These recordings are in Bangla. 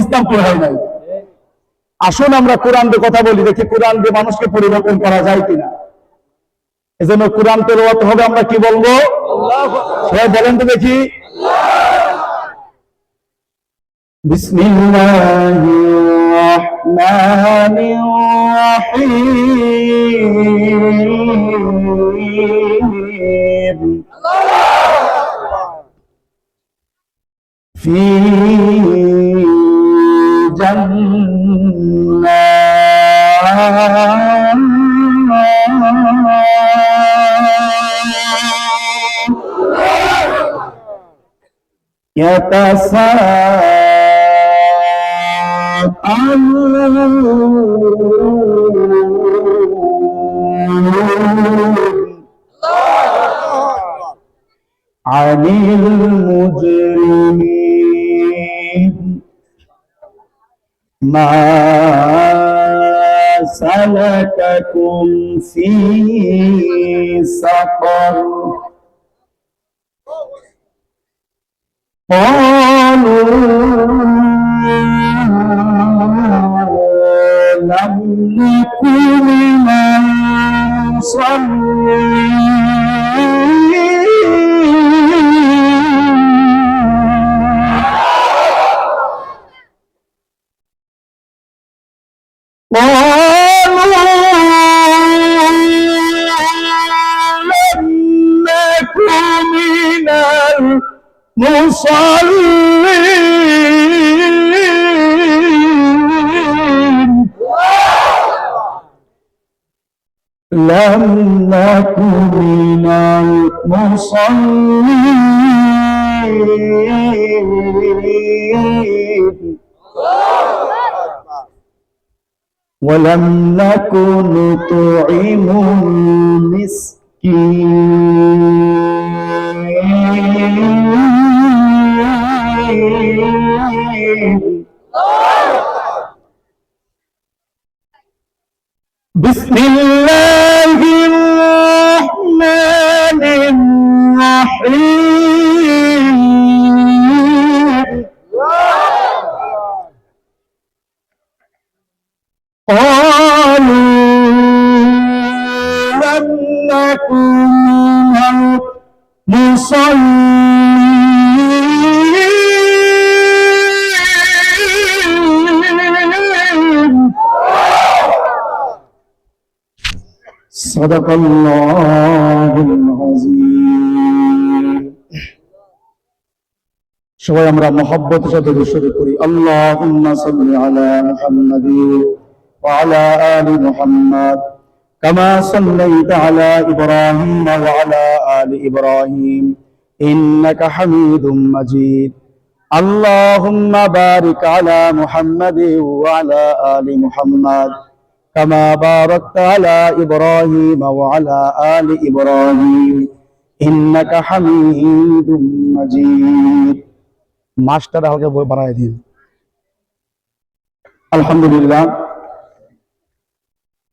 ইসলাম পুরো হয় নাই। আসুন আমরা কোরআন দিয়ে কথা বলি দেখি কোরআন দিয়ে মানুষকে পরিবর্তন করা যায় কিনা। এজন্য কোরআন তেলাওয়াত হবে আমরা কি বলব? সবাই বলেন তো দেখি। في عن المجرمين ما سلككم في سقر قالوا لم نكن من صلي لم نكن من المصلين ولم نكن نطعم المسكين بسم الله الرحمن الرحيم قالوا لم نكن من صدق الله العظيم সবাই আমরা মহব্বত সাথে শুরু করি আল্লাহুম্মা সাল্লি আলা মুহাম্মাদিন ওয়া আলা আলি মুহাম্মাদ কামা সাল্লাইতা আলা ইব্রাহিম ওয়া আলা আলি ইব্রাহিম ইন্নাকা হামিদুম মাজিদ اللهم بارك على محمد وعلى آل محمد كما باركت على إبراهيم وعلى آل إبراهيم إنك حميد مجيد মাস্টার আমাকে বই বাড়াই দিন আলহামদুলিল্লাহ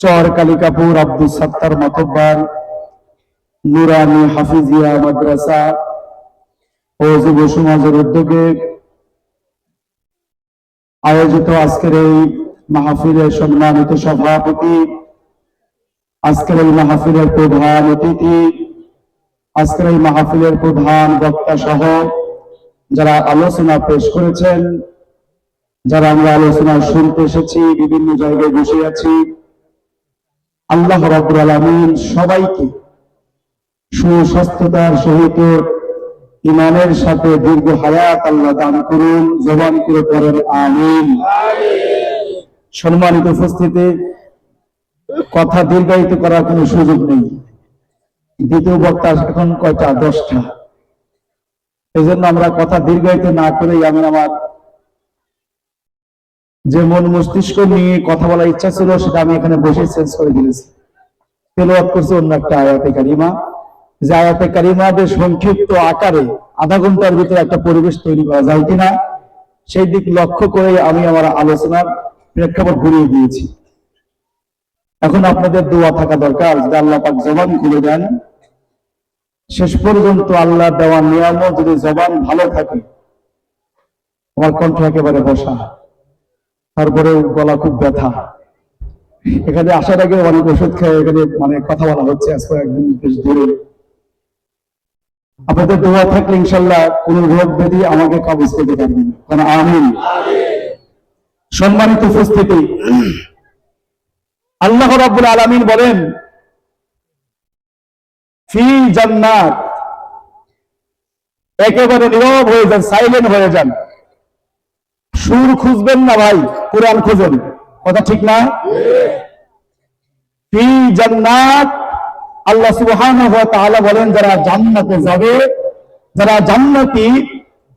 চর কালিকাপুর আব্দুল সত্তার মাতব্বার নুরানি হাফিজিয়া মাদ্রাসা ও যুব সমাজের উদ্যোগে আয়োজিত আজকের এই মাহফিলের সম্মানিত সভাপতি, আজকের এই মাহফিলের প্রধান অতিথি, আজকের এই মাহফিলের প্রধান বক্তা সহ যারা আলোচনা পেশ করেছেন, যারা আমরা আলোচনা শুনতে এসেছি, বিভিন্ন জায়গায় বসে আছি, আল্লাহ রাব্বুল আলামিন সবাইকে সুস্বাস্থ্যতার সহিত ইমানের সাথে দীর্ঘ হায়াত আল্লাহ দান করুন, জবান করে করেন আমিন। সম্মানিত উপস্থিতি কথা দীর্ঘায়িত করার কোনো সুযোগ নেই। দ্বিতীয় বক্তা এখন কয়টা? দশটা। এই জন্য আমরা কথা দীর্ঘায়িত না করেই আমি আমার যে মন মস্তিষ্ক নিয়ে কথা বলার ইচ্ছা ছিল সেটা আমি এখানে বসে চেঞ্জ করে দিয়েছি। তেলাওয়াত করছে অন্য একটা আয়াতে কারিমা। যে আয়াতে কারিমাদের সংক্ষিপ্ত আকারে আধা ঘণ্টার ভিতরে একটা পরিবেশ তৈরি করা যায় কিনা, সেই দিক লক্ষ্য করে আমি আমার আলোচনার প্রেক্ষাপট ঘুরিয়ে দিয়েছি। এখন আপনাদের দোয়া থাকা দরকার যে আল্লাহ পাক জবান খুলে দেন। শেষ পর্যন্ত আল্লাহ দেওয়ার নিয়ম যদি জবান ভালো থাকে, আমার কণ্ঠ একেবারে বসা। তারপরে গলা খুব ব্যথা। এখানে আসার আগে অনেক ওষুধ খেয়ে এখানে মানে কথা বলা হচ্ছে, আজকে একদিন বেশ দূরে আপনাদের দোয়া থাকলে ইনশাল্লাহ কোন রোগ ব্যাধি আমাকে কাবজ করতে পারবে না। কারণ আমিন। সম্মানিত উপস্থিতি। আল্লাহ রাব্বুল আলামিন বলেন, ফি জান্নাত। একেবারে নীরব হয়ে যান সাইলেন্ট হয়ে যান। সুর খুঁজবেন না ভাই, কোরআন খুঁজেন। কথা ঠিক না? ফি জান্নাত, আল্লাহ সুবহানাহু ওয়া বলেন, যারা জান্নাতে যাবে, যারা জান্নাতি,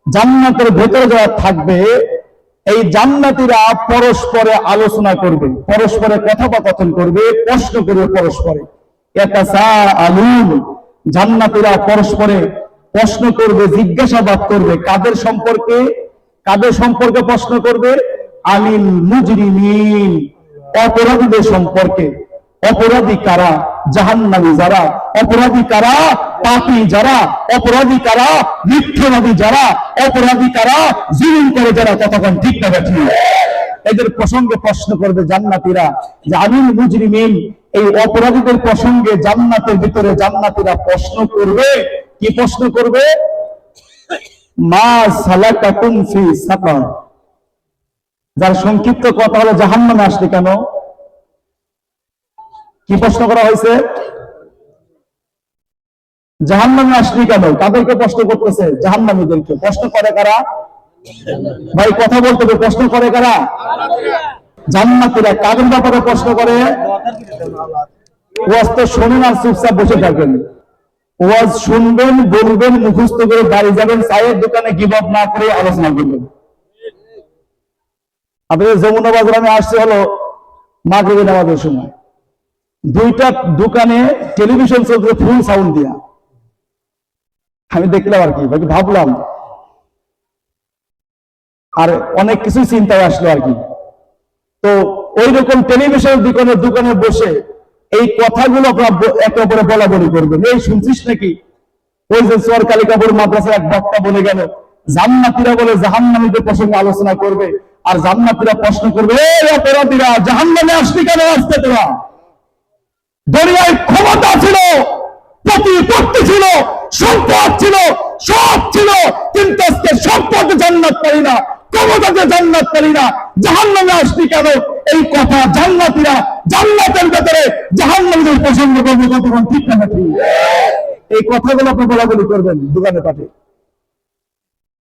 জান্নাতের ভেতরে যারা থাকবে এই জান্নাতিরা পরস্পরে আলোচনা করবে, পরস্পরে কথোপকথন করবে, প্রশ্ন করবে পরস্পরে। জান্নাতিরা পরস্পরে প্রশ্ন করবে, জিজ্ঞাসাবাদ করবে, কাদের সম্পর্কে কাদের সম্পর্কে প্রশ্ন করবে? আলিল মুজরিমিন, অপরাধীদের সম্পর্কে। অপরাধী কারা? জাহান্নামী যারা? অপরাধী কারা? পাপী যারা? অপরাধী কারা? মিথ্যাবাদী যারা? অপরাধী কারা? জুলুম করে যারা? ততক্ষণ ঠিক না ঠিক? এদের প্রসঙ্গে প্রশ্ন করবে জান্নাতীরা যে আমিন মুজরিমিন, এই অপরাধীদের প্রসঙ্গে জান্নাতের ভিতরে জান্নাতীরা প্রশ্ন করবে? কি প্রশ্ন করবে? মা সালাকাকুম ফি সাকার। যার সংক্ষিপ্ত কথা হলো জাহান্নামে আসলে কেন? কি প্রশ্ন করা হয়েছে? জাহান্নামে আসলি কেন? কাদেরকে প্রশ্ন করতেছে? জাহান্নামীদেরকে। প্রশ্ন করে কারা? ভাই, কথা বলতে হবে। প্রশ্ন করে কারা? জান্নাতীরা কাদের ব্যাপারে প্রশ্ন করে? ওয়াজ তো আর চুপচাপ বসে থাকেন। ওয়াজ শুনবেন, বলবেন, মুখস্থ করে বাড়ি যাবেন, চায়ের দোকানে গিভ আপ না করে আলোচনা করবেন। আপনাদের যমুনা বাজার আমি আসছি, হলো মাগরিবের নামাজের সময়। দুইটা দোকানে টেলিভিশন চলছে ফুল সাউন্ড দিয়া। আমি দেখলাম আর কি ভাবলাম, আর অনেক কিছু চিন্তায় আসলো আর কি। তো ওই রকম টেলিভিশন দোকানে দোকানে বসে এই কথাগুলো আপনারা একে অপরে বলা বলি করবেন। এই শুনছিস নাকি? ওই যে সোয়ার কালিকাপুর মাদ্রাসার এক বক্তা বলে গেল, জান্নাতীরা বলে জাহান্নামীদের প্রসঙ্গে আলোচনা করবে, আর জান্নাতীরা প্রশ্ন করবে, এই অপরাধীরা, জাহান্নামে আসলি কেন আসতে তোরা? দরিয়ায় ক্ষমতা ছিল, প্রতিপত্তি ছিল, সম্পদ ছিল, সব ছিল, কিন্তু আজকে সম্পদ জান্নাত পারি না ক্ষমতাতে জান্নাত পারি না, জাহান্নামে আসলি কেন? এই কথা জান্নাতীরা জান্নাতের ভেতরে জাহান্নামীদের পছন্দ করবে কতক্ষণ? ঠিক না ঠিক এই কথাগুলো আপনি বলা বলি করবেন দোকানে পাঠে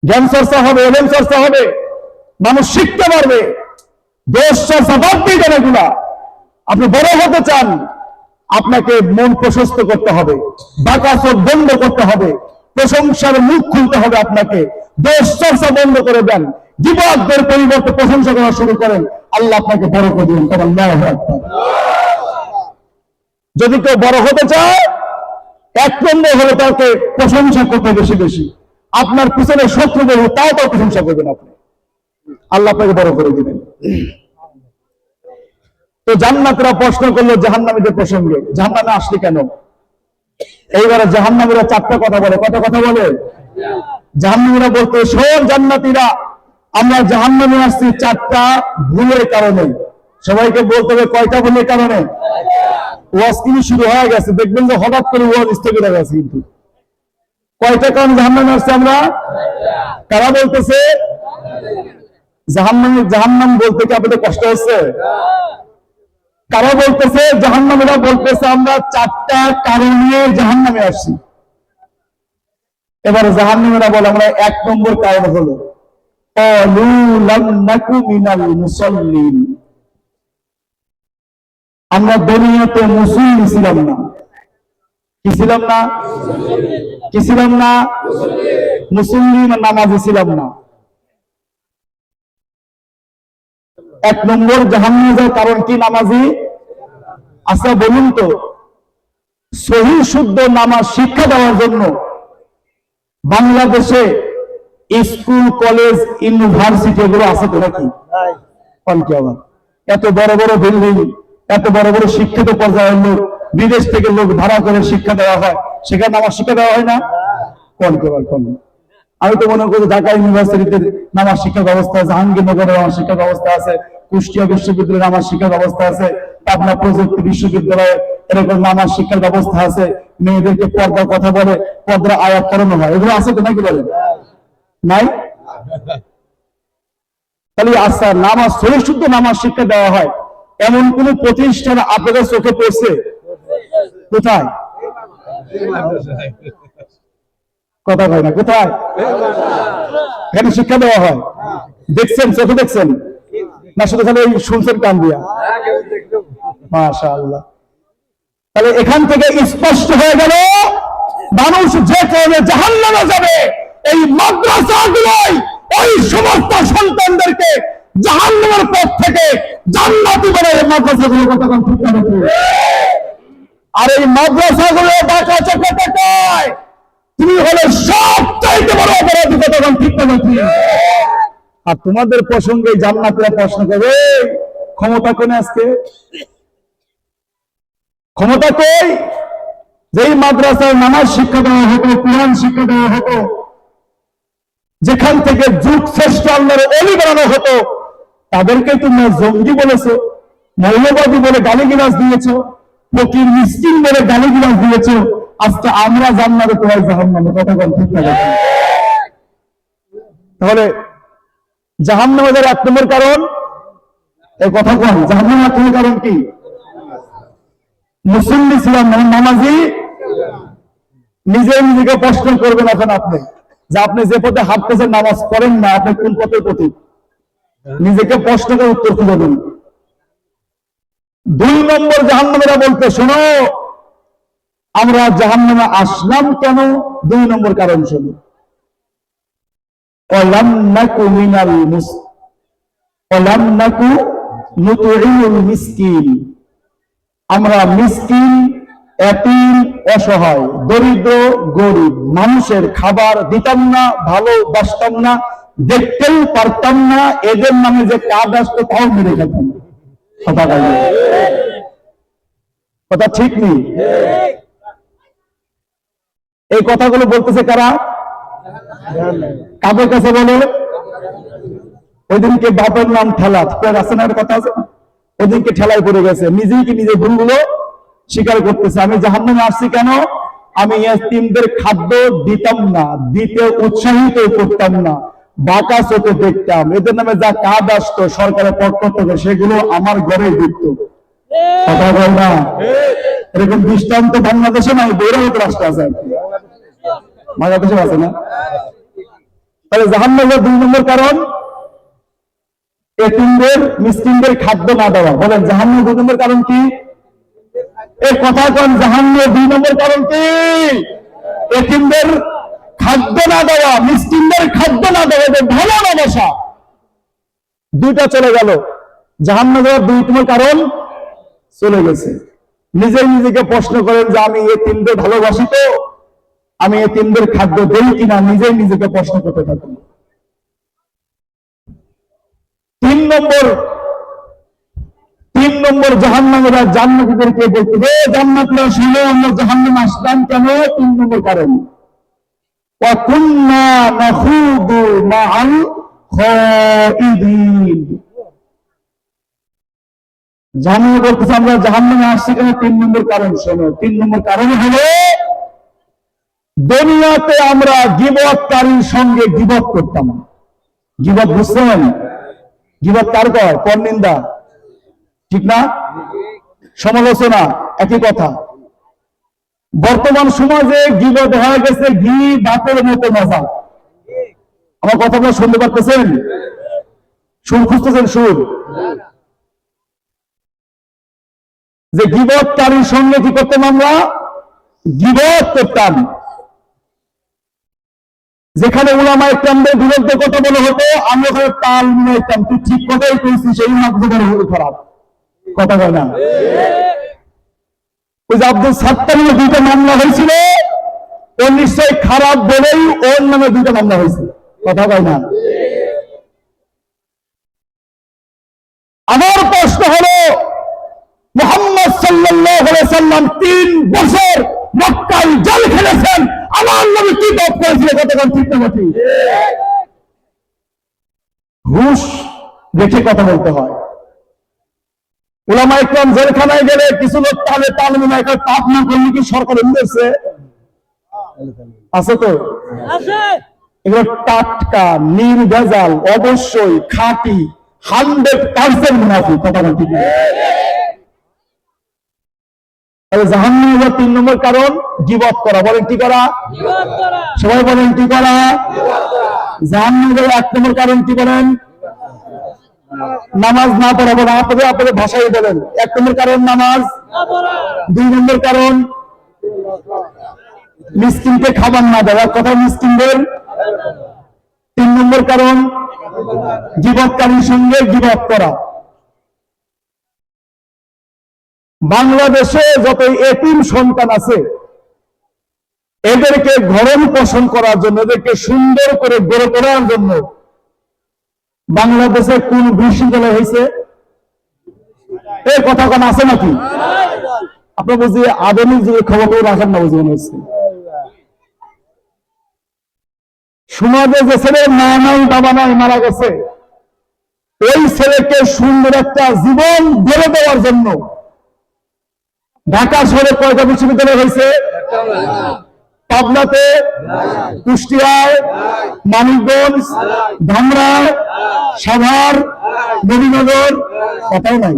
জ্ঞান চর্চা হবে এলেম চর্চা হবে, মানুষ শিখতে পারবে। দোষ চর্চা বাদ দিয়ে এগুলা। আপনি বড় হতে চান আপনাকে মন প্রশস্ত করতে হবে চোখ বন্ধ করতে হবে, প্রশংসার মুখ খুলতে হবে আপনাকে, দোষ চর্চা বন্ধ করে দেন জীবকদের পরিবর্তে প্রশংসা করা শুরু করেন, আল্লাহ আপনাকে বড় করে দিন তখন ন্যায় যদি কেউ বড় হতে চায়, এক নম্বর হলে তাকে প্রশংসা করতে বেশি বেশি। আপনার পিছনে শত্রু বলবে তাও তাও প্রশংসা করবেন আপনি। আল্লাহ আপনাকে বড় করে দিবেন। তো জান্নাতরা প্রশ্ন করল জাহান্নামীদের প্রসঙ্গে, জাহান্নামে আসলি কেন? এইবারে জাহান্নামীরা চারটা কথা বলে। কত কথা বলে? জাহান্নামীরা বলতো শোন জান্নাতীরা, আমরা জাহান্নামে আসছি চারটা ভুলের কারণে। সবাইকে বলতে হবে, কয়টা ভুলের কারণে? ওয়াজ কিন্তু শুরু হয়ে গেছে। দেখবেন যে হঠাৎ করে ওয়াজ স্থগিত হয়ে গেছে কিন্তু। কয়টা কারণ জাহান্নামে আসছে আমরা? কারা বলতেছে? জাহান্নামী, জাহান্নাম বলতে কি আপনাদের কষ্ট হচ্ছে? কারা বলতেছে? জাহান্নামীরা বলতেছে, আমরা চারটা কারণে জাহান্নামে আসছি। এবার জাহান্নামীরা বলে, আমরা এক নম্বর কারণ হলো আমরা দুনিয়াতে মুসলিম ছিলাম না। কি ছিলাম না? কি ছিলাম না? মুসলিম নামাজি ছিলাম না। এক নম্বর জাহান্নামে যাওয়ার কারণ কি নামাজি? আচ্ছা বলুন তো সহি শুদ্ধ নামাজ শিক্ষা দেওয়ার জন্য বাংলাদেশে স্কুল কলেজ ইউনিভার্সিটি এগুলো আছে তো নাকি? কি আবার। এত বড় বড় বিল্ডিং এত বড় বড় শিক্ষিত পর্যায়ের লোক বিদেশ থেকে লোক ভাড়া করে শিক্ষা দেওয়া হয় সেখানে আমার শিক্ষা দেওয়া হয় না? কোন কি আবার আমি তো মনে করি ঢাকা ইউনিভার্সিটিতে নামাজ শিক্ষা ব্যবস্থা আছে জাহাঙ্গীরনগরে আমার শিক্ষা ব্যবস্থা আছে, কুষ্টিয়া বিশ্ববিদ্যালয়ে নামাজ শিক্ষা ব্যবস্থা আছে, পাবনা প্রযুক্তি বিশ্ববিদ্যালয়ে এরকম নামাজ শিক্ষার ব্যবস্থা আছে, মেয়েদেরকে পর্দার কথা বলে, পর্দার আয়াত করানো হয়। এগুলো আছে তো নাকি বলেন? নাই? তাহলে আচ্ছা নামাজ শরীর শুদ্ধ নামাজ শিক্ষা দেওয়া হয়, এমন কোন প্রতিষ্ঠান আপনাদের চোখে পড়ছে? কোথায়? কথা না, কোথায়? এখানে শিক্ষা দেওয়া হয়। দেখছেন, চোখে দেখছেন? না, শুধু ওই শুনছেন কান দিয়া? মাশা আল্লাহ তাহলে এখান থেকে স্পষ্ট হয়ে গেল, মানুষ যে কারণে জাহান নামে যাবে, এই মাদ্রাসাগুলোই ওই সমস্ত সন্তানদেরকে জাহান নামের পথ থেকে জান্নাতি বলে এই মাদ্রাসাগুলো কতক্ষণ আর এই মাদ্রাসাগুলো বাঁকা চোখে তাকায় তুমি হলে সব চাইতে বড় অপরাধী কতক্ষণ ঠিক করে আর তোমাদের প্রসঙ্গে জান্নাতিরা প্রশ্ন করবে ক্ষমতা কোনে আজকে? ক্ষমতা কই? যেই মাদ্রাসায় নামাজ শিক্ষা দেওয়া হতো, কোরআন শিক্ষা দেওয়া হতো, যেখান থেকে যুগ শ্রেষ্ঠ আল্লাহর অলি বানানো হতো, তাদেরকে তোমরা জঙ্গি বলেছ, মৌলবাদী বলে গালিগিলাস দিয়েছ, ফকির মিসকিন বলে গালিগিলাস দিয়েছ আজকে আমরা জান্নাতে জাহান্নামে ঠিক না? তাহলে এক নম্বর কারণ কথা এক নম্বর কারণ কি? মুসল্লি ছিলাম না নামাজি। নিজে নিজেকে প্রশ্ন করবেন এখন আপনি, যে আপনি যে পথে হাঁটতেছেন নামাজ পড়েন না, আপনি কোন পথে পথে? নিজেকে প্রশ্ন করে উত্তর খুঁজে দুই নম্বর জাহান্নামেরা বলতে, শোনো আমরা জাহান্নামে আসলাম কেন? দুই নম্বর কারণ শোনো আমরা মিসকিন, এতিম, অসহায়, দরিদ্র, গরিব, মানুষের খাবার দিতাম না, ভালোবাসতাম না, দেখতেও পারতাম না, এদের নামে যে কাজ আসতো তাও মেরে খেতাম। কথা ঠিক নেই? এই কথাগুলো বলতেছে কারা? কাদের কাছে বলে? ওই দিনকে বাপের নাম ঠেলা না কথা আছে না? ওদিনকে ঠেলায় পড়ে গেছে। নিজেই কি নিজের ভুলগুলো স্বীকার করতেছে? আমি জাহান্নামে আসছি কেন? আমি তিনদের খাদ্য দিতাম না, দিতে উৎসাহিত করতাম না, বাঁকা চোখে দেখতাম। এদের নামে যা কাজ আসতো সরকারের পক্ষ থেকে, সেগুলো আমার ঘরে ঢুকতো। কথা বল না। এরকম দৃষ্টান্ত বাংলাদেশে নাই, বৈরাগত রাষ্ট্র আছে। আর কি। বাংলাদেশে আছে না? তাহলে জাহান্নামের দুই নম্বর কারণ, এতিমদের খাদ্য না দেওয়া। বলেন, জাহান্নামের দুই নম্বর কারণ কি? এই কথা জাহান্নামের দুই নম্বর কারণ কি? এতিমদের খাদ্য না দেওয়া খাদ্য না দেওয়া, এদের ভালো না বসা দুইটা চলে গেল। জাহান্ন দেওয়ার দুই নম্বর কারণ চলে গেছে। নিজেই নিজেকে প্রশ্ন করেন যে আমি এই তিনদের ভালোবাসি তো? আমি এতিমদের খাদ্য দেই কিনা নিজেই নিজেকে প্রশ্ন করতে থাকি। তিন নম্বর তিন নম্বর জাহান নামেরা জান্নাতিদেরকে বলতে হে জান্নাতরা, শুনে অন্য জাহান নাম আসলাম কেন? তিন নম্বর কারণ জাহান্ন করতেছে আমরা জাহান নামে আসছি কেন? তিন নম্বর কারণ, শোনো, তিন নম্বর কারণ হলো দুনিয়াতে আমরা গিবতকারীর সঙ্গে গিবত করতাম। গিবত বুঝছেন গিবত কার কয়? পর নিন্দা ঠিক না? সমালোচনা, একই কথা। বর্তমান সমাজে গিবত হয়ে গেছে ঘি বাতের মতো মজা। আমার কথাগুলো শুনতে পারতেছেন? সুর খুঁজতেছেন সুর? যে গিবতকারীর সঙ্গে কি করতাম আমরা? গিবত করতাম। যেখানে উলামা ইকরামদের বিরুদ্ধে কথা বলা হতো, আমি ওখানে তাল মিলাইতাম তুই ঠিক কথাই কইছিস সেই মাধ্যমে হলো খারাপ কথা কয় না। ওই যে আব্দুল সাত্তারের দুইটা মামলা হয়েছিল। ও নিশ্চয়ই খারাপ বলেই ওর নামে দুইটা মামলা হয়েছিল। কথা কয় না। আমার প্রশ্ন হলো, মোহাম্মদ আলাইহি সাল্লাম তিন বছর মক্কায় জল খেলেছেন। আমার নবী কি পাপ করেছিল ঠিক ঘুষ দেখে কথা বলতে হয়। ওলামা ইকরাম জেলখানায় গেলে কিছু লোক তাহলে তালমি না একটা পাপ না করলে কি সরকার আছে তো? এগুলো টাটকা নির্ভেজাল অবশ্যই খাঁটি হান্ড্রেড পার্সেন্ট মুনাফি কথা বলতে তাহলে জাহান্নামের তিন নম্বর কারণ গিবত করা। বলেন কি করা? সবাই বলেন কি করা? জাহান্নামের এক নম্বর কারণ কি বলেন? নামাজ না পড়া বলে আপনাদের আপনাদের ভাষায় বলেন। এক নম্বর কারণ নামাজ দুই নম্বর কারণ মিসকিনকে খাবার না দেওয়ার কথা মিসকিনদের তিন নম্বর কারণ জীবৎকারীর সঙ্গে জীবত করা। বাংলাদেশে যত এতিম সন্তান আছে, এদেরকে ঘরণ পোষণ করার জন্য, এদেরকে সুন্দর করে গড়ে তোলার জন্য বাংলাদেশে কোন বিশ্ববিদ্যালয় হয়েছে? এই কথা কোন আছে নাকি? আপনার বুঝি আধুনিক যুগে খবর রাখার না বুঝি মনে হচ্ছে। সমাজে যে ছেলে মা নাই বাবা নাই মারা গেছে ওই ছেলেকে সুন্দর একটা জীবন গড়ে দেওয়ার জন্য ঢাকা শহরে কয়টা বিশ্ববিদ্যালয় হয়েছে? পাবনাতে, কুষ্টিয়ায়, মানিকগঞ্জ ধামরায় সাভার, নবীনগর, কথাই নাই।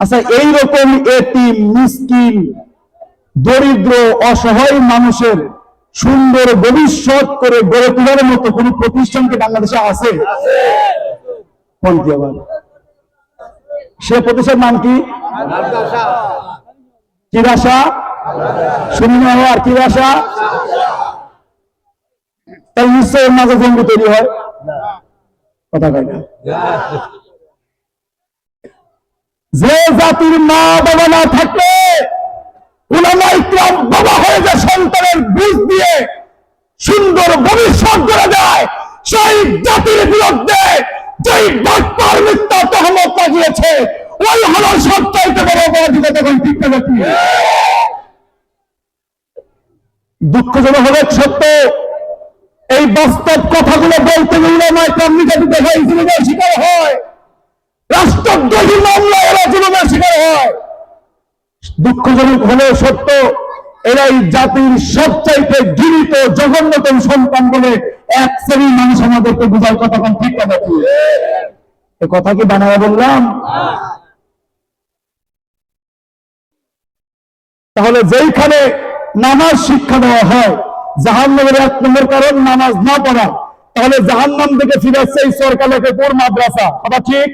আচ্ছা এইরকম এতিম মিসকিন, দরিদ্র, অসহায় মানুষের সুন্দর ভবিষ্যৎ করে গড়ে তোলার মতো কোন প্রতিষ্ঠান কি বাংলাদেশে আছে? সে প্রতিষ্ঠান নাম কি? কি ভাষা? আর কি ভাষা? তাই নিশ্চয় জঙ্গি তৈরি হয়। কথা কয় না। যে জাতির মা বাবা না থাকলে বাবা হয়ে সন্তানের বীজ দিয়ে সুন্দর ভবিষ্যৎ করে যায় সেই জাতির বিরুদ্ধে যেই বাক্যার মিথ্যা তহমত লাগিয়েছে ওই হলো সবচাইতে বড় অপরাধী তখন ঠিক না ঠিক দুঃখজনক হবে সত্য, এই বাস্তব কথাগুলো বলতে গেলে শিকার হয়। রাষ্ট্রদ্রোহী মামলা এরা জুলুমের শিকার হয়। দুঃখজনক হলেও সত্য, এরাই জাতির সবচাইতে ঘৃণিত জঘন্যতম সন্তান বলে এক শ্রেণির মানুষ আমাদেরকে বোঝার কথা কোন ঠিক কথা কি কথা কি বানায় বললাম? তাহলে যেইখানে নামাজ শিক্ষা দেওয়া হয় জাহান নামের এক নম্বর কারণ নামাজ না পড়া, তাহলে জাহান নাম থেকে ফিরাচ্ছে এই সরকারকে কোর মাদ্রাসা। কথা ঠিক?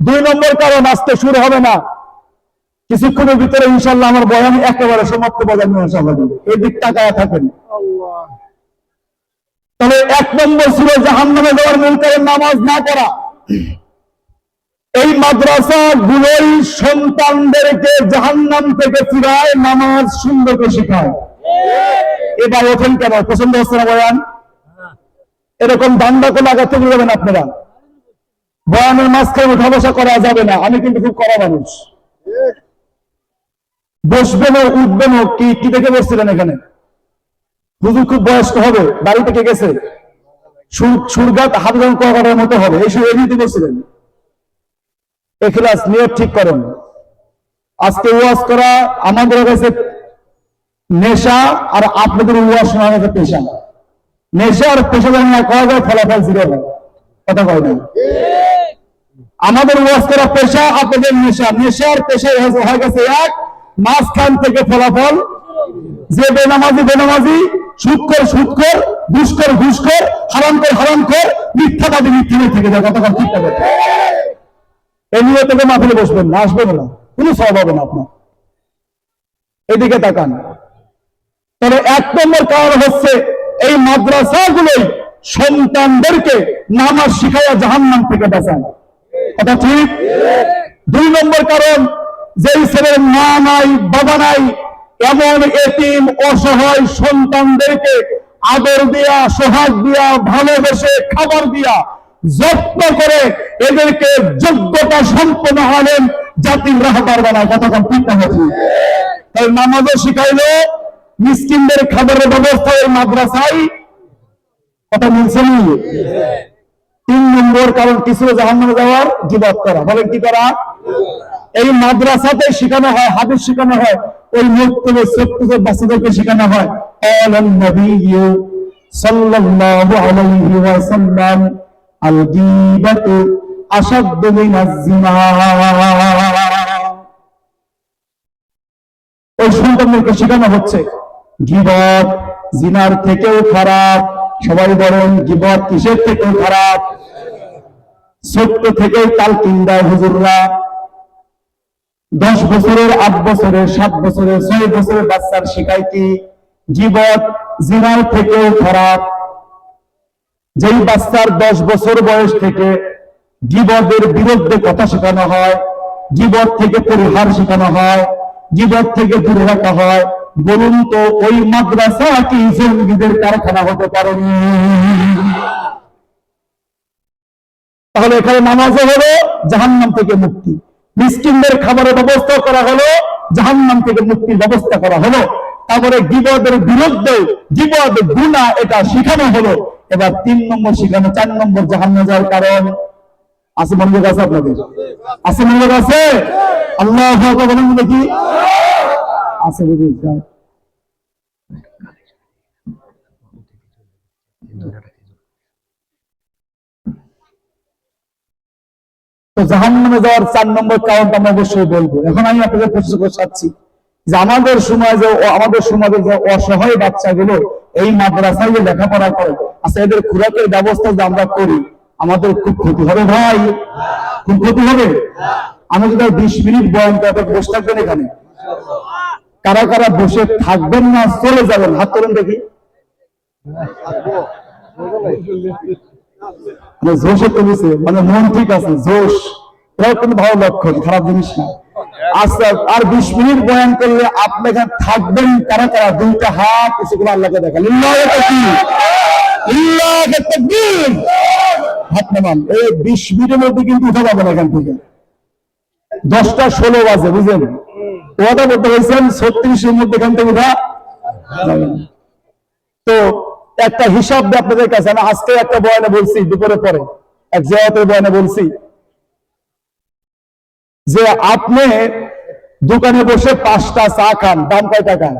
দুই নম্বর কারণ আসতে শুরু হবে না। কিছুক্ষণের ভিতরে ইনশাল্লাহ আমার বয়ান একেবারে সমাপ্ত বয়ান ইনশাল্লাহ দিব। এই দিক টাকায় থাকেন। তবে এক নম্বর ছিল জাহান নামে যাওয়ার মূল কারণ নামাজ না করা এই মাদ্রাসা গুলোই সন্তানদেরকে জাহান্নাম থেকে ফিরায় নামাজ সুন্দর করে শেখায়। এবার ওঠেন কেন? পছন্দ হচ্ছে না বয়ান? এরকম দান্দা করে লাগাতে যাবেন আপনারা। বয়ানের মাঝখানে উঠা বসা করা যাবে না। আমি কিন্তু খুব কড়া মানুষ। বসবেন ও উঠবেন ও কি কি দেখে বসছিলেন এখানে? হুজুর খুব বয়স্ক হবে। বাড়ি থেকে গেছে? সুর- সুরগাত হাতগান করার মতো হবে। এই সব এমনিতে বসছিলেন। এখলাস নিয়ত ঠিক করেন। আজকে ওয়াজ করা আমাদের কাছে নেশা আর আপনাদের ওয়াজ শোনা আমাদের পেশা নেশা আর পেশা যেন না করা যায়, ফলাফল জিরো হয় কথা কয় না? আমাদের ওয়াজ করা পেশা, আপনাদের নেশা। নেশা আর পেশা হয়ে- গেছে এক। মাঝখান থেকে ফলাফল। যে বেনামাজি বেনামাজি সুৎকর সুৎকর দুষ্কর ঘুষকর হারাম কর হারাম কর মিথ্যা থেকে যায় কথা ঠিক থাকে এই নিয়ে মাথায় বসবেন না না। কোনো সব হবে না আপনার। এদিকে তাকান। তবে এক নম্বর কারণ হচ্ছে এই মাদ্রাসাগুলোই সন্তানদেরকে নামাজ শিখাইয়া থেকে এটা ঠিক? দুই নম্বর কারণ ছেলের মা নাই, বাবা নাই, এমন এতিম, অসহায় সন্তানদেরকে আদর দিয়া, সোহাগ দিয়া, ভালোবেসে খাবার দিয়া যত্ন করে এদেরকে যোগ্যতা সম্পন্ন হলেন জাতির রাহবার বানায় ঠিক না হচ্ছে তাই নামাজও শিখাইলো, মিসকিনদের খাবারের ব্যবস্থা ওই মাদ্রাসায় কথা মিলছে নি? তিন নম্বর কারণ কিছু জাহান্নামে যাওয়ার? গিবাদ করা। বলেন কি করা? এই মাদ্রাসাতে শেখানো হয়, হাদিস শেখানো হয়, ওই মুক্তবে সত্যকে বাচ্চাদেরকে শেখানো হয়। আলান নবিয়্যু সাল্লাল্লাহু আলাইহি ওয়াসাল্লাম আল গীবাতু জিনা ওই সন্তানদেরকে শেখানো হচ্ছে, গিবত জিনার থেকেও খারাপ, সবাই বলেন গিবত কিসের থেকেও খারাপ? সত্য থেকেও তাল কিন্দায় হুজুররা। দশ বছরের, আট বছরের, সাত বছরের, ছয় বছরের বাচ্চার শিখায় কি? জীবত জিনার থেকেও খারাপ যেই বাচ্চার দশ বছর বয়স থেকে জীবদের বিরুদ্ধে কথা শেখানো হয় জীবত থেকে পরিহার শেখানো হয় জীবত থেকে দূরে রাখা হয়, বলুন তো ওই মাদ্রাসা কি জঙ্গিদের কারখানা হতে পারেনি তাহলে এখানে নামাজও হলো, জাহান্নাম থেকে মুক্তি। মিসকিনদের খাবারের ব্যবস্থা করা হলো, জাহান্নাম থেকে মুক্তির ব্যবস্থা করা হলো। তারপরে গিবদের বিরুদ্ধে গিবদ গুণা এটা শেখানো হলো। এবার তিন নম্বর শিখানো চার নম্বর জাহান্ন যাওয়ার কারণ। আছে মনোযোগ আছে আপনাদের? আছে মনোযোগ আছে? আল্লাহ দেখি। আছে বুঝি তো যাওয়ার চার নম্বর কারণটা আমরা অবশ্যই বলব। এখন আমি আপনাদের প্রশ্ন করে চাচ্ছি যে আমাদের সমাজে ও আমাদের সমাজে যে অসহায় বাচ্চাগুলো এই মাদ্রাসায় যে লেখাপড়া করে। আচ্ছা এদের খুরাকের ব্যবস্থা যে আমরা করি, আমাদের খুব ক্ষতি হবে ভাই? খুব ক্ষতি হবে? আমি যদি বিশ মিনিট বয়ান করে বসে থাকবেন এখানে? কারা কারা বসে থাকবেন না, চলে যাবেন? হাত তোলেন দেখি। মানে জোশে তুলেছে মানে মন ঠিক আছে, জোশ। এটাও কিন্তু ভালো লক্ষণ, খারাপ জিনিস না। আর বিশ মিনিট বয়ান করলে আপনি এখানে থাকবেন কারা কারা দুইটা হাত আল্লাহকে দশটা ষোলো বাজে, বুঝলেন? ওটা বলতে মধ্যে তো একটা হিসাব কাছে আজকে একটা বয়ানে বলছি, দুপুরে পরে। এক জায়গাতে বয়ানে বলছি যে আপনি দোকানে বসে পাঁচটা চা খান, দাম কয় টাকা?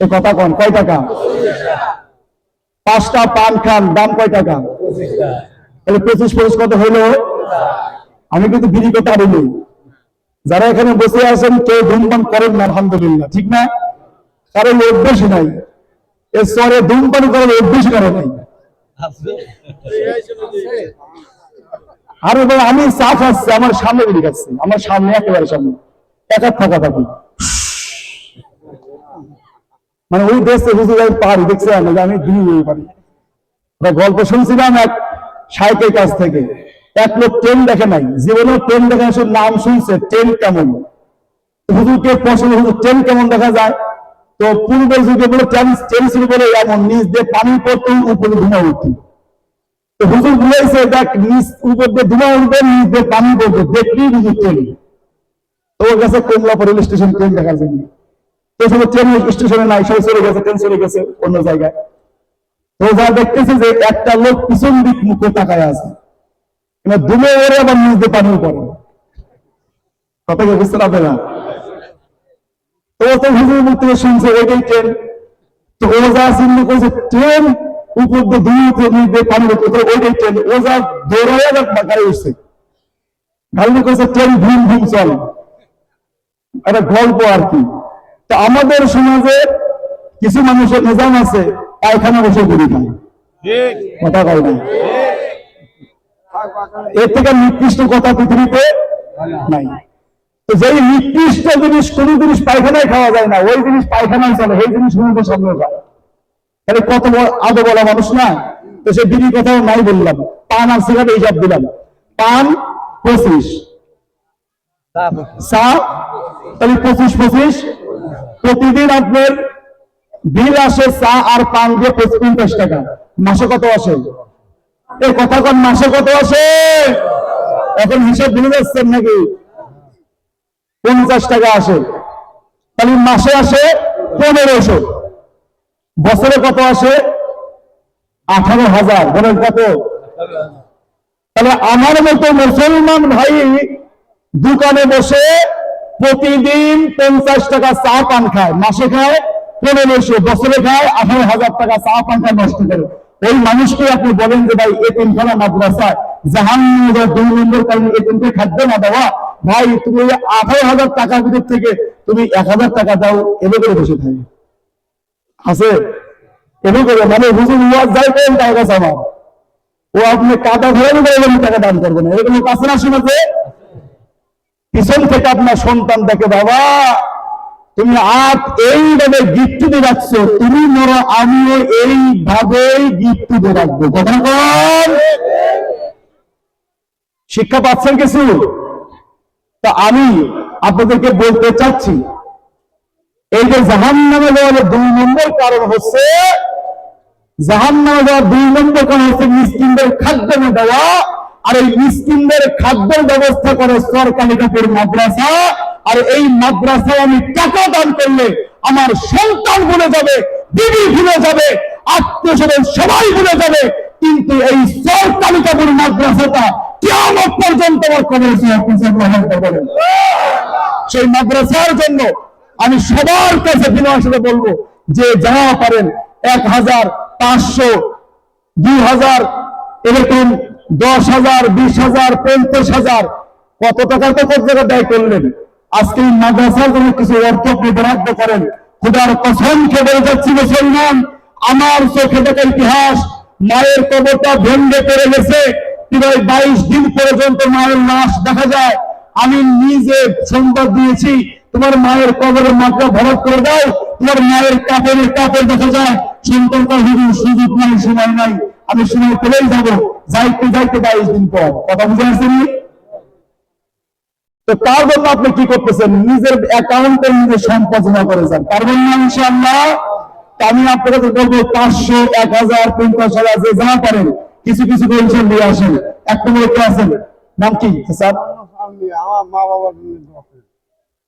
এ কথা কন, কয় টাকা? পাঁচটা পান খান, দাম কয় টাকা? তাহলে পঁচিশ পঁচিশ কত হইল? আমি কিন্তু বিড়ি কথা বলি। যারা এখানে বসে আছেন, কেউ ধূমপান করেন না, আলহামদুলিল্লাহ, ঠিক না? কারণ অভ্যেস নাই। এর স্তরে ধূমপান করার অভ্যেস করে নাই। আর এবার আমি চা খাচ্ছি, আমার সামনে বেরিয়ে খাচ্ছি আমার সামনে, একেবারে সামনে। একা থাকা থাকি। মানে ওই দেশে হুজুর আমি পারি দেখছি আমি আমি দিনই যেতে পারি। গল্প শুনছিলাম এক সাহিত্যের কাছ থেকে। এক লোক ট্রেন দেখে নাই। জীবনে ট্রেন দেখে শুধু নাম শুনছে ট্রেন কেমন? হুজুরকে প্রশ্ন, হুজুর ট্রেন কেমন দেখা যায়? তো পূর্বের যুগে বলে ট্রেন ট্রেন ছিল বলে এমন নিজ দিয়ে পানি পড়তো, উপরে ধুমা উঠতো হুজুর বুঝাইছে দেখ, নিচ উপর দিয়ে ধুমা উঠবে, নিচ দিয়ে পানি পড়বে, দেখবি হুজুর ট্রেন। তো ওর কাছে কমলাপুর রেল স্টেশন ট্রেন দেখার জন্য। তো সব ট্রেন স্টেশনে নাই সব চলে গেছে, ট্রেন চলে গেছে অন্য জায়গায়। তো যা দেখতেছে যে একটা লোক পিছন দিক মুখে তাকায় আছে। এবার ওরে আবার নিচ দিয়ে পানি পড়ে। কথা বুঝতে পারবে না? তো হুজুর মুখ শুনছে ওইটাই ট্রেন। তো ও যা চিন্তা করছে, ট্রেন উপর দুই দিয়ে পানি তো ওইটাই ট্রেন, ও যা দৌড়ায় গাড়ি উঠছে। গাড়ি করছে ট্রেন ঘুম ঘুম চল। একটা গল্প আর কি। তো আমাদের সমাজে কিছু মানুষের নিজাম আছে, পায়খানা বসে ঘুরি খায় কথা কয় না। এর থেকে নিকৃষ্ট কথা পৃথিবীতে নাই। তো যেই নিকৃষ্ট জিনিস কোন জিনিস পায়খানায় খাওয়া যায় না, ওই জিনিস পায়খানায় চলে, সেই জিনিস সমুদ্র সামনে যায়। তাহলে কত আদো বলা মানুষ না? তো সে বিড়ি কথাও নাই বললাম। পান আর সিগারেট এই সব দিলাম। পান পঁচিশ। চা? তাহলে পঁচিশ পঁচিশ। প্রতিদিন আপনার বিল আসে চা আর পান দিয়ে পঞ্চাশ টাকা। মাসে কত আসে? এই কথা কোন, মাসে কত আসে? এখন হিসাব ভুলে যাচ্ছেন নাকি? পঞ্চাশ টাকা আসে। তাহলে মাসে আসে পনেরোশো। বছরে কত আসে? আঠারো হাজার। বলেন কত? তাহলে আমার মতো মুসলমান ভাই দোকানে বসে প্রতিদিন পঞ্চাশ টাকা চা পান খায়। মাসে খায় পনেরোশো বছরে খায়, আঠারো হাজার টাকা চা পান খায় নষ্ট করে। ওই মানুষকে আপনি বলেন যে, ভাই এতিমখানা মাদ্রাসা জাহান দুই নম্বর কারণে তিনটে খাদ্য না দেওয়া? ভাই, তুমি আঠারো হাজার টাকার ভিতর থেকে তুমি এক হাজার টাকা দাও, এভাবে বসে থাকে আছে? করে মানে হুজুর ওয়াজ যাই করেন তার কাছে আমার। ও আপনি কাদা ধরে এবং টাকা দান করবেন। এরকম কাছে না শোনাতে পিছন থেকে আপনার সন্তান দেখে, বাবা, তুমি আপ এইভাবে গিফট দিয়ে রাখছ তুমি মরো, আমিও এইভাবেই গিফট দিয়ে রাখব কথা কন? শিক্ষা পাচ্ছেন কিছু? তা আমি আপনাদেরকে বলতে চাচ্ছি এই যে জাহান নামে যাওয়ার দুই নম্বর কারণ হচ্ছে জাহান নামে যাওয়ার দুই নম্বর কারণ হচ্ছে মিসকিনদের খাদ্য না দেওয়া, আর এই মিসকিনদের খাদ্যের ব্যবস্থা করে সরকারি কাপড় মাদ্রাসা, আর এই মাদ্রাসায় আমি টাকা দান করলে আমার সন্তান ভুলে যাবে, বিবি ভুলে যাবে আত্মীয় সবাই ভুলে যাবে, কিন্তু এই সরকারি কাপড় মাদ্রাসাটা কেমন পর্যন্ত আমার কবর সেই মাদ্রাসার জন্য আমি সবার কাছে বিনয়ের সাথে বলব যে যা পারেন এক হাজার পাঁচশো দুই হাজার, এরকম দশ হাজার, বিশ হাজার, পঞ্চাশ হাজার, কত টাকা তো কত টাকা ব্যয় করলেন? আজকে এই মাদ্রাসার জন্য কিছু অর্থ আপনি করেন। খুদার কসম খেয়ে বলে যাচ্ছি, মুসলমান, আমার চোখে দেখা ইতিহাস, মায়ের কবরটা ভেঙ্গে পড়ে গেছে। প্রায় বাইশ দিন পর্যন্ত মায়ের লাশ দেখা যায়। আমি নিজে সংবাদ দিয়েছি তোমার মায়ের কবরের মাত্রা ভরত করে দাও। তোমার মায়ের কাপড়ের কাপড় দেখা যায় সন্তানটা হুজুর, সুযোগ নাই, সময় নাই। আমি সময় পেলেই যাব। যাইতে যাইতে বাইশ দিন পর। কথা বুঝে আসেন তো তার জন্য আপনি কি করতেছেন? নিজের অ্যাকাউন্টে নিজে সম্পাদনা করে যান। পারবেন না আমি বলব, পাঁচশো, এক হাজার, পঞ্চাশ হাজার, যে পারেন, কিছু কিছু নিয়ে আসেন। এক নম্বরে কে আছেন? নাম কি? স্যার আমার মা বাবার।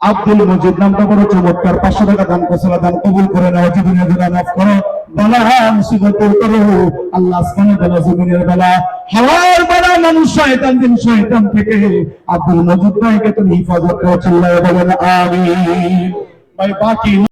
আব্দুল মজিদ নামটা বড় চমৎকার। পাঁচশো টাকা দান করছে দান কবুল করে নেওয়া জীবনের বেলা মাফ করো। বেলা মুসিবত করো। আল্লাহ আসমানের বেলা, জমিনের বেলা। বেলা মানুষ শয়তান দিন শয়তান থেকে। আব্দুল মজিদ ভাইকে তুমি হিফাজত করো, চিল্লায় বলেন আমি ভাই, বাকি